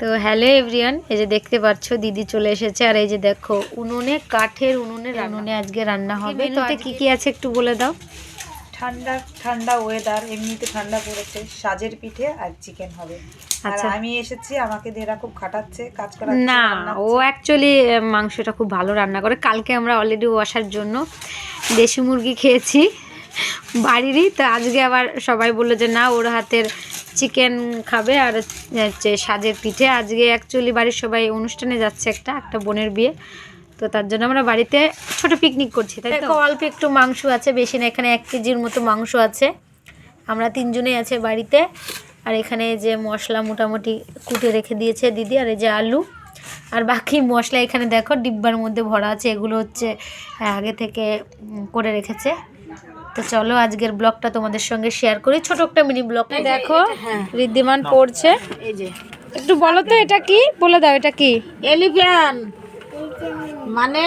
তো hello everyone এই যে দেখতে পাচ্ছ দিদি চলে এসেছে। আর এই যে দেখো উনুনে কাঠের উনুনে উনুনে আজকে রান্না হবে। তো কি কি আছে একটু বলে দাও। ঠান্ডা ঠান্ডা ওয়েদার এমনিতে ঠান্ডা পড়েছে। সাজের পিঠে আর চিকেন হবে। আর আচ্ছা। আমি এসেছি আমাকে দেরা খুব খাটাচ্ছে কাজ করা না ও অ্যাকচুয়ালি মাংসটা খুব ভালো রান্না করে। কালকে আমরা অলরেডি বসার জন্য দেশি মুরগি খেয়েছি বাড়িরই। তো আজকে আবার সবাই বলল যে না ওর হাতের চিকেন খাবে আর হচ্ছে সাজের পিঠে। আজকে অ্যাকচুয়ালি বাড়ির সবাই অনুষ্ঠানে যাচ্ছে একটা একটা বোনের বিয়ে। তো তার জন্য আমরা বাড়িতে ছোট পিকনিক করছি, তাই তো? অল্প একটু মাংস আছে, বেশি না, এখানে এক কেজির মতো মাংস আছে। আমরা তিনজনেই আছে বাড়িতে। আর এখানে যে মশলা মোটামুটি কুটে রেখে দিয়েছে দিদি আর এই যে আলু। আর বাকি মশলা এখানে দেখো, ডিব্বার মধ্যে ভরা আছে, এগুলো হচ্ছে আগে থেকে করে রেখেছে। তো চলো আজকের ব্লগটা তোমাদের সঙ্গে শেয়ার করি। ছোট একটা মিনি ব্লগ দেখো ঋদ্ধিমান পড়ছে। এই যে। একটু বলো তো এটা কি? বলে দাও এটা কি? এলিফ্যান মানে?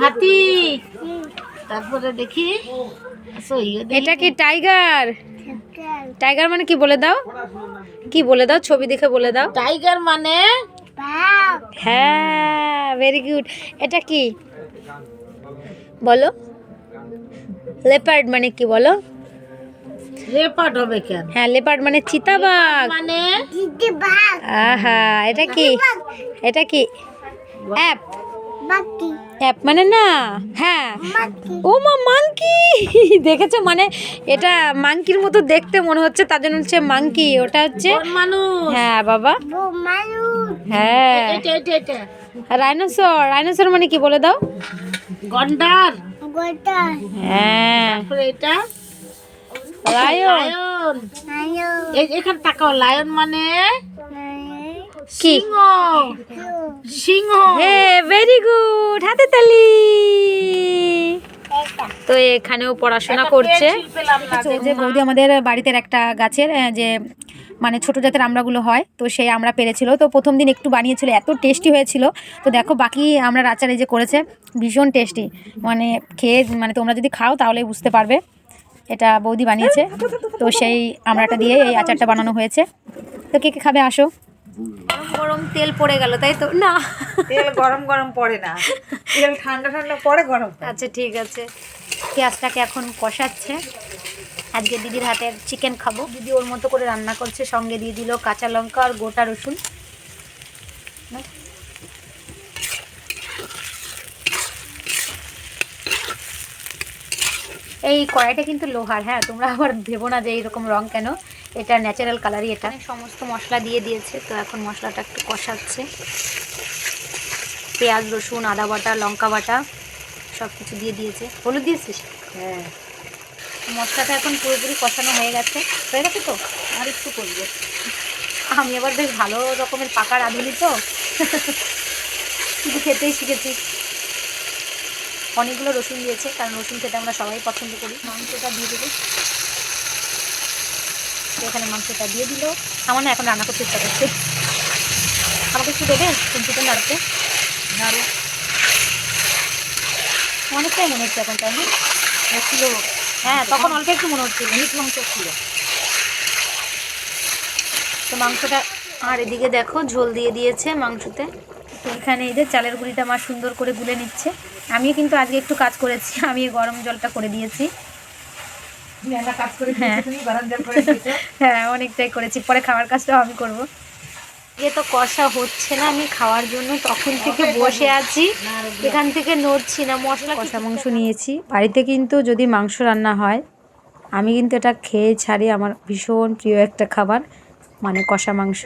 হাতি। তারপরে দেখি। ইয়ে এটা কি টাইগার টাইগার মানে কি বলে দাও? কি বলে দাও? ছবি দেখে বলে দাও। টাইগার মানে? হ্যাঁ ভেরি গুড এটা কি? বলো। লেপার্ড মানে কি বলো? লেপার্ড হবে কেন? হ্যাঁ লেপার্ড মানে চিতাবাঘ। মানে? আহা এটা কি? এটা কি? অ্যাপ অ্যাপ মানে না? হ্যাঁ। ও মা মাংকি! দেখেছ? মানে এটা মাংকির মতো দেখতে মনে হচ্ছে তার জন্য হচ্ছে মাংকি। ওটা হচ্ছে হ্যাঁ বাবা। হ্যাঁ। রাইনোসর রাইনোসর মানে কি বলে দাও? গন্ডার। হ্যাঁ। তারপরে এটা? লায়ন লায়ন এখানে তাকাও লায়ন মানে? সিংহ। সিংহ। হ্যাঁ ভেরি গুড হাতে তালি। তো এখানেও পড়াশোনা করছে। এই যে বৌদি আমাদের বাড়িতে একটা গাছের যে মানে ছোট জাতের আমড়াগুলো হয় তো সেই আমরা পেরেছিল। তো প্রথম দিন একটু বানিয়েছিল এত টেস্টি হয়েছিল। তো দেখো বাকি আমরা আচার এই যে করেছে ভীষণ টেস্টি। মানে খেয়ে মানে তোমরা যদি খাও তাহলেই বুঝতে পারবে। এটা বৌদি বানিয়েছে। তো সেই আমড়াটা দিয়ে এই আচারটা বানানো হয়েছে। তো কে কে খাবে আসো। গরম গরম তেল পড়ে গেল তাই তো? না। তেল গরম গরম পড়ে না। তেল ঠান্ডা ঠান্ডা পরে গরম আচ্ছা ঠিক আছে। পেঁয়াজটাকে এখন কষাচ্ছে। আজকে দিদির হাতের চিকেন খাব। দিদি ওর মতো করে রান্না করছে সঙ্গে দিয়ে দিল কাঁচা লঙ্কা আর গোটা রসুন। এই কড়াইটা কিন্তু লোহার হ্যাঁ? তোমরা আবার ভেবো না যে এইরকম রং কেন। এটা ন্যাচারাল কালারই এটা। সমস্ত মশলা দিয়ে দিয়েছে তো এখন মশলাটা একটু কষাচ্ছে। পেঁয়াজ রসুন আদা বাটা লঙ্কা বাটা সব কিছু দিয়ে দিয়েছে। হলুদ দিয়েছিস? হ্যাঁ। মশলাটা এখন পুরোপুরি কষানো হয়ে গেছে। হয়ে গেছে তো? আর একটু করব। আমি আবার বেশ ভালো রকমের পাকা রাঁধুনি তো। শুধু খেতেই শিখেছি। অনেকগুলো রসুন দিয়েছে কারণ রসুন খেতে আমরা সবাই পছন্দ করি। মাংসটা দিয়ে দেবো। তো এখানে মাংসটা দিয়ে দিল। আমার না এখন রান্না করতে ইচ্ছা করছে। আমাকে একটু দেবে চিকেন নাড়তে। নাড়ু অনেকটাই মনে হচ্ছে এখন তাই এক কিলো হ্যাঁ তখন অল্প একটু মনে হচ্ছিল। মিট মাংস ছিল তো মাংসটা আর এদিকে দেখো ঝোল দিয়ে দিয়েছে মাংসতে। তো এখানে এই যে চালের গুঁড়িটা মা সুন্দর করে গুলে নিচ্ছে। আমিও কিন্তু আজকে একটু কাজ করেছি আমি গরম জলটা করে দিয়েছি তুমি একটা কাজ করে হ্যাঁ। হ্যাঁ অনেকটাই করেছি। পরে খাওয়ার কাজটাও আমি করব। এ তো কষা হচ্ছে না আমি খাওয়ার জন্য তখন থেকে বসে আছি। এখান থেকে নড়ছি না মশলা কষা মাংস নিয়েছি। বাড়িতে কিন্তু যদি মাংস রান্না হয় আমি কিন্তু এটা খেয়ে ছাড়ি। আমার ভীষণ প্রিয় একটা খাবার মানে কষা মাংস।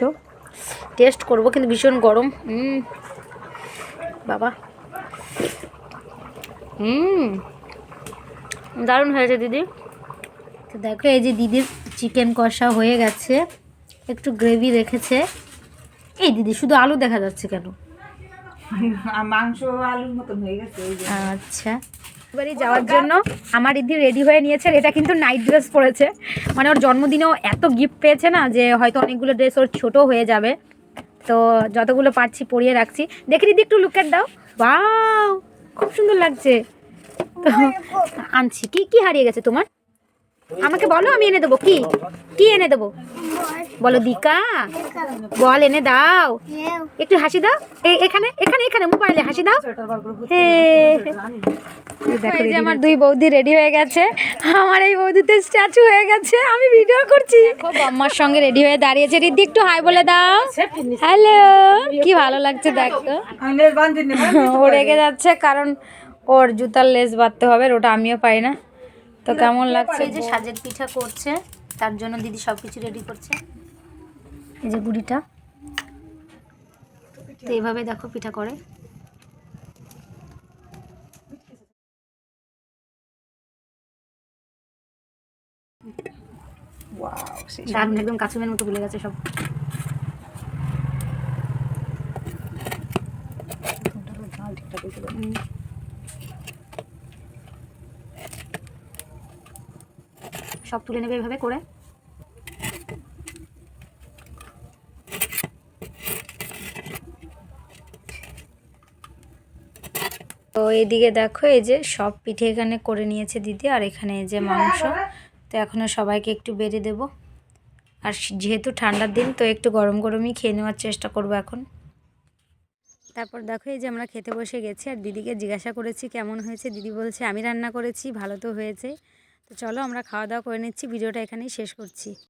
টেস্ট করব কিন্তু ভীষণ গরম। হুম বাবা। হুম দারুণ হয়েছে দিদি। তো দেখো এই যে দিদির চিকেন কষা হয়ে গেছে। একটু গ্রেভি রেখেছে। এই দিদি শুধু আলু দেখা যাচ্ছে কেন? মাংস আলুর মতন হয়ে গেছে আচ্ছা। এবারে যাওয়ার জন্য আমার দিদি রেডি হয়ে নিয়েছে এটা কিন্তু নাইট ড্রেস পরেছে। মানে ওর জন্মদিনেও এত গিফট পেয়েছে না যে হয়তো অনেকগুলো ড্রেস ওর ছোট হয়ে যাবে। তো যতগুলো পারছি পরিয়ে রাখছি। দেখি দিদি একটু লুকেট দাও। বাও খুব সুন্দর লাগছে। তো আনছি। কি কি হারিয়ে গেছে তোমার? আমাকে বলো আমি এনে দেবো। কি? কি এনে দেবো? বলো দিকা। বল এনে দাও। একটু হাসি দাও। এখানে এখানে এখানে মোবাইলে হাসি দাও। দেখো যে আমার দুই বৌদি রেডি হয়ে গেছে। আমার এই বৌদিতে স্ট্যাচু হয়ে গেছে। আমি ভিডিও করছি। আমার সঙ্গে রেডি হয়ে দাঁড়িয়েছে। রিদ্ধি একটু হাই বলে দাও। হ্যালো কি ভালো লাগছে দেখো। ও রেগে যাচ্ছে কারণ ওর জুতার লেস বাঁধতে হবে ওটা আমিও পাই না। তো কেমন লাগছে যে সাজের পিঠা করছে তার জন্য দিদি সব কিছু রেডি করছে। এই যে গুড়িটা তো এইভাবে দেখো পিঠা করে। একদম কাছুমের মতো ভুলে গেছে সব। হুম। সব তুলে নেবে এভাবে করে। তো এদিকে দেখো, এই যে সব পিঠে এখানে করে নিয়েছে দিদি, আর এখানে এই যে মাংস। তো এখনও সবাইকে একটু বেড়ে দেব। আর যেহেতু ঠান্ডার দিন, তো একটু গরম গরমই খেয়ে নেওয়ার চেষ্টা করব এখন। তারপর দেখো, এই যে আমরা খেতে বসে গেছি, আর দিদিকে জিজ্ঞাসা করেছি, কেমন হয়েছে? দিদি বলছে, আমি রান্না করেছি, ভালো তো হয়েছে। তো চলো আমরা খাওয়া দাওয়া করে নিচ্ছি ভিডিওটা এখানেই শেষ করছি।